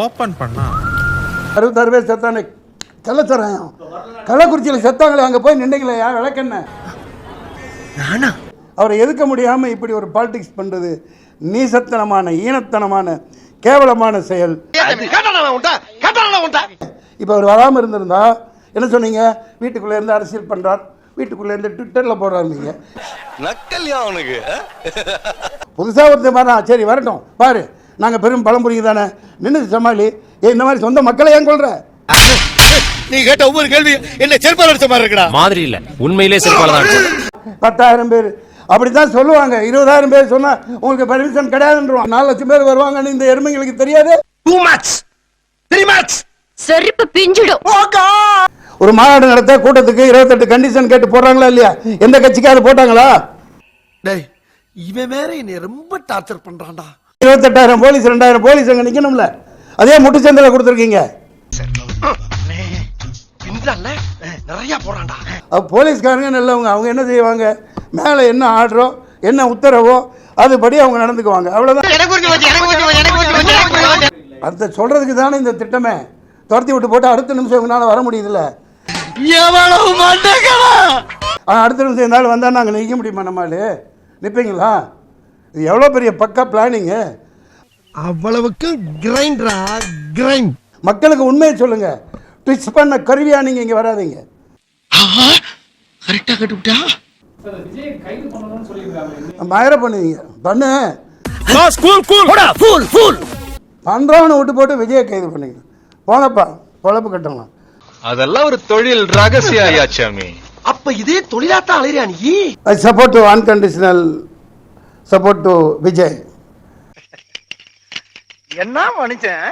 Open பண்ணா. அறுபத்தாறு பேர் செத்தானே. கள்ளச்சாராயம் கள்ளக்குறிச்சியில் செத்தாங்களே அங்கே போய் நின்றுங்களே யா விளக்கென்ன? அவரை எதுக்க முடியாமல் இப்படி ஒரு பாலிடிக்ஸ் பண்ணுறது நீசத்தனமான ஈனத்தனமான கேவலமான செயல். இப்போ அவர் வராமல் இருந்திருந்தா என்ன சொன்னீங்க? வீட்டுக்குள்ளே இருந்து அரசியல் பண்ணுறார் வீட்டுக்குள்ளே இருந்து ட்விட்டரில் போடுறாருந்தீங்க நக்கல்யா அவனுக்கு புதுசாக ஒருத்தர் வரான். சரி வரட்டும். பாரு. நாங்கள் பெரும் பழம்புரிங்க தானே? நின்று சமாளி. ஏன் இந்த மாதிரி சொந்த மக்களை ஏன் கொள்ற நீ கேட்ட ஒவ்வொரு கேள்வி என்ன செருப்பால் அடிச்ச மாதிரி இருக்கடா. மாதிரி இல்ல. உண்மையிலே செருப்பால தான். பத்தாயிரம் பேர். அப்படித்தான் சொல்லுவாங்க. இருபதாயிரம் பேர் சொன்னா உங்களுக்கு பெர்மிஷன் கிடையாதுன்றோம். நாலு லட்சம் பேர் வருவாங்கன்னு இந்த எருமைங்களுக்கு தெரியாது? டூ மேட்ச் த்ரீ மேட்ச் செருப்பு பிஞ்சிடும். ஒரு மாநாடு நடத்த கூட்டத்துக்கு இருபத்தெட்டு கண்டிஷன் கேட்டு போடுறாங்களா இல்லையா? எந்த கட்சிக்காவது போட்டாங்களா? டேய் இவன் வேற என்னை ரொம்ப டார்ச்சர் பண்றான்டா. இருபத்தெட்டாயிரம் போலீஸ் ரெண்டாயிரம் போலீஸ் அங்கே நிற்கணும்ல அதே முட்டுச்சந்தையில் கொடுத்துருக்கீங்க. நிறைய போறான்டா அப்ப போலீஸ்காரங்க நல்லவங்க அவங்க என்ன செய்வாங்க? மேலே என்ன ஆர்டரோ என்ன உத்தரவோ அதுபடி அவங்க நடந்துக்குவாங்க. அவ்வளோதான் அதை சொல்றதுக்கு தானே இந்த திட்டமே? துரத்தி விட்டு போட்டு அடுத்த நிமிஷம் இவங்களால வர முடியுதுல்ல. எவ்வளவு அடுத்த நிமிஷம் இருந்தாலும் வந்தால் நாங்கள் நிற்க முடியுமா நம்மளால நிற்பீங்களா இது எவ்வளோ பெரிய பக்கா பிளானிங்கு அவ்வளவுக்கு கிரைண்டரா கிரைண்ட் மக்களுக்கு உண்மையை சொல்லுங்க. ட்விச் பண்ண கருவியா நீங்கள் இங்கே வராதீங்க. கரெக்டா கட்டுவிட்டா? மயர பண்ணுவீங்க பண்ணு. கூல் கூல் போடா. ஃபூல் ஃபூல் பண்றவனை விட்டு போட்டு விஜயை கைது பண்ணீங்க போங்கப்பா பொழப்பு கட்டலாம். அதெல்லாம் ஒரு தொழில் ரகசிய ஐயாச்சாமி அப்ப இதே தொழிலாத்தான் அலையிறியா நீ? I support unconditional support to Vijay என்ன மனுஷன்?